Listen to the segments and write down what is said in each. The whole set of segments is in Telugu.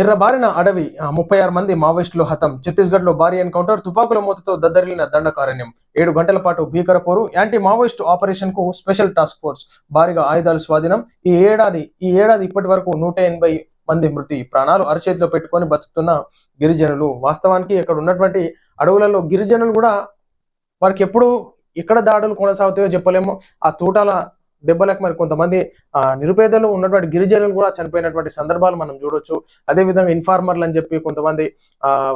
ఎర్రబారిన అడవి ముప్పై ఆరు మంది మావోయిస్టులు హతం. ఛత్తీస్గఢ్లో భారీ ఎన్కౌంటర్ తుపాకుల మూతతో దద్దరిల్లిన దండకారణ్యం. ఏడు గంటల పాటు భీకర పోరు యాంటీ మావోయిస్టు ఆపరేషన్కు స్పెషల్ టాస్క్ ఫోర్స్. భారీగా ఆయుధాలు స్వాధీనం. ఈ ఏడాది ఈ ఏడాది ఇప్పటి వరకు నూట ఎనభై మంది మృతి ప్రాణాలు అరచేతిలో పెట్టుకొని బతుకుతున్న గిరిజనులు. వాస్తవానికి ఇక్కడ ఉన్నటువంటి అడవులలో గిరిజనులు కూడా వారికి ఎప్పుడు ఎక్కడ దాడులు కొనసాగుతాయో చెప్పలేము. ఆ తూటాల దెబ్బలకు మరి కొంతమంది ఆ, నిరుపేదలు ఉన్నటువంటి గిరిజనులు కూడా చనిపోయినటువంటి సందర్భాలు మనం చూడొచ్చు. అదే విధంగా ఇన్ఫార్మర్లు అని చెప్పి కొంతమంది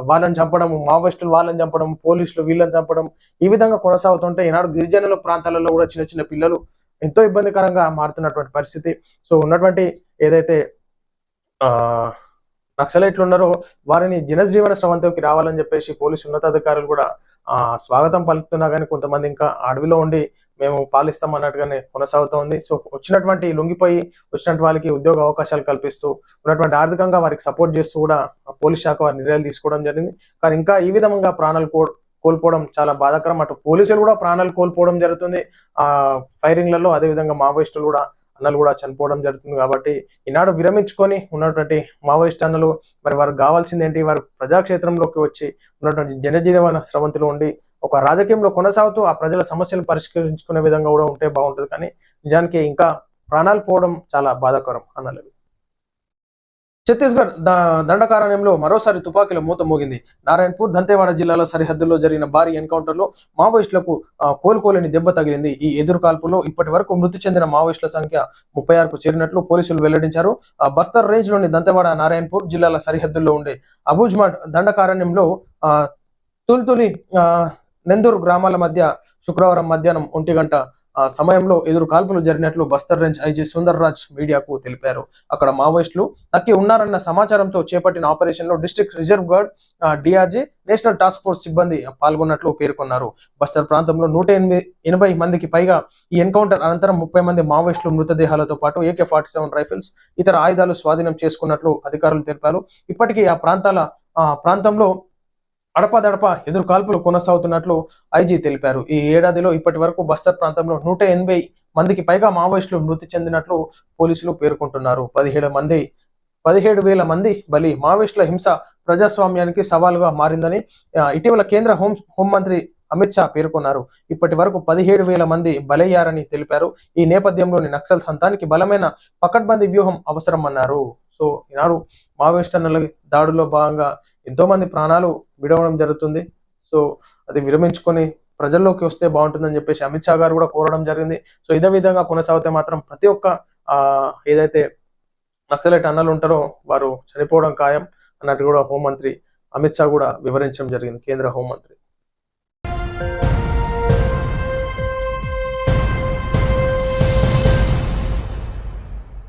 వాళ్ళని చంపడం మావోయిస్టులు వాళ్ళని చంపడం పోలీసులు వీళ్ళని చంపడం ఈ విధంగా కొనసాగుతుంటే ఈనాడు గిరిజనుల ప్రాంతాలలో కూడా చిన్న చిన్న పిల్లలు ఎంతో ఇబ్బందికరంగా మారుతున్నటువంటి పరిస్థితి. సో ఉన్నటువంటి ఏదైతే ఆ నక్సలైట్లు ఉన్నారో వారిని జనజీవన స్రవంతికి రావాలని చెప్పేసి పోలీసు ఉన్నతాధికారులు కూడా స్వాగతం పలుకుతున్నా కానీ కొంతమంది ఇంకా అడవిలో ఉండి మేము పాలిస్తాం అన్నట్టుగానే కొనసాగుతోంది. సో వచ్చినటువంటి లొంగిపోయి వచ్చినటువంటి వాళ్ళకి ఉద్యోగ అవకాశాలు కల్పిస్తూ ఉన్నటువంటి ఆర్థికంగా వారికి సపోర్ట్ చేస్తూ కూడా పోలీస్ శాఖ వారి నిర్ణయాలు తీసుకోవడం జరిగింది. కానీ ఇంకా ఈ విధంగా ప్రాణాలు కోల్పోవడం చాలా బాధాకరం. అటు పోలీసులు కూడా ప్రాణాలు కోల్పోవడం జరుగుతుంది. ఆ ఫైరింగ్లలో అదే విధంగా మావోయిస్టులు కూడా అన్నలు కూడా చనిపోవడం జరుగుతుంది కాబట్టి ఈనాడు విరమించుకొని ఉన్నటువంటి మావోయిస్ట్ అన్నలు మరి వారికి కావాల్సింది ఏంటి వారు ప్రజాక్షేత్రంలోకి వచ్చి ఉన్నటువంటి జనజీవన స్రవంతిలో ఉండి ఒక రాజకీయంలో కొనసాగుతూ ఆ ప్రజల సమస్యలు పరిష్కరించుకునే విధంగా కూడా ఉంటే బాగుంటుంది. కానీ నిజానికి ఇంకా ప్రాణాలు పోవడం చాలా బాధాకరం అన్నలేదు ఛత్తీస్గఢ్ దండకారణ్యంలో మరోసారి తుపాకీల మూత మోగింది. నారాయణపూర్ దంతేవాడ జిల్లాల సరిహద్దుల్లో జరిగిన భారీ ఎన్కౌంటర్లో మావోయిస్టులకు కోలుకోలేని దెబ్బ తగిలింది. ఈ ఎదురు కాల్పులో ఇప్పటి వరకు మృతి చెందిన మావోయిస్టుల సంఖ్య ముప్పై ఆరుకు చేరినట్లు పోలీసులు వెల్లడించారు. ఆ, బస్తర్ రేంజ్లోని దంతేవాడ నారాయణపూర్ జిల్లాల సరిహద్దుల్లో ఉండే అబూజ్మడ్ దండకారణ్యంలో ఆ, తుల్తులి ఆ, నెందూరు గ్రామాల మధ్య శుక్రవారం మధ్యాహ్నం ఒంటి గంట ఆ, సమయంలో ఎదురు కాల్పులు జరిగినట్లు బస్తర్ రేంజ్ ఐజీ సుందర్ రాజ్ మీడియాకు తెలిపారు. అక్కడ మావోయిస్టులు నక్కి ఉన్నారన్న సమాచారంతో చేపట్టిన ఆపరేషన్లో district reserve guard DRG national task force సిబ్బంది పాల్గొన్నట్లు పేర్కొన్నారు. బస్తర్ ప్రాంతంలో నూట ఎనిమిది ఎనభై మందికి పైగా ఈ ఎన్కౌంటర్ అనంతరం ముప్పై మంది మావోయిస్టులు మృతదేహాలతో పాటు ఏకే ఫార్టీ సెవెన్ రైఫిల్స్ ఇతర ఆయుధాలు స్వాధీనం చేసుకున్నట్లు అధికారులు తెలిపారు. ఇప్పటికీ ఆ ప్రాంతాల ఆ ప్రాంతంలో అడపాదడప ఎదురు కాల్పులు కొనసాగుతున్నట్లు ఐజీ తెలిపారు. ఈ ఏడాదిలో ఇప్పటి వరకు బస్తర్ ప్రాంతంలో నూట ఎనభై మందికి పైగా మావోయిస్టులు మృతి చెందినట్లు పోలీసులు పేర్కొంటున్నారు. పదిహేడు మంది పదిహేడు వేల మంది బలి మావోయిస్టుల హింస ప్రజాస్వామ్యానికి సవాలుగా మారిందని ఇటీవల కేంద్ర హోం హోంమంత్రి అమిత్ షా పేర్కొన్నారు. ఇప్పటి వరకు పదిహేడు వేల మంది బలయ్యారని తెలిపారు. ఈ నేపథ్యంలోని నక్సల్ సంతానికి బలమైన పకడ్బందీ వ్యూహం అవసరం అన్నారు సో ఈనాడు మావోయిస్టుల దాడుల్లో భాగంగా ఎంతో మంది ప్రాణాలు విడవడం జరుగుతుంది. సో అది విరమించుకొని ప్రజల్లోకి వస్తే బాగుంటుందని చెప్పేసి అమిత్ షా గారు కూడా కోరడం జరిగింది. సో ఇదే విధంగా కొనసాగితే మాత్రం ప్రతి ఒక్క ఆ ఏదైతే నక్సలైట్ అన్నలు ఉంటారో వారు చనిపోవడం ఖాయం అన్నట్టు కూడా హోంమంత్రి అమిత్ షా కూడా వివరించడం జరిగింది కేంద్ర హోంమంత్రి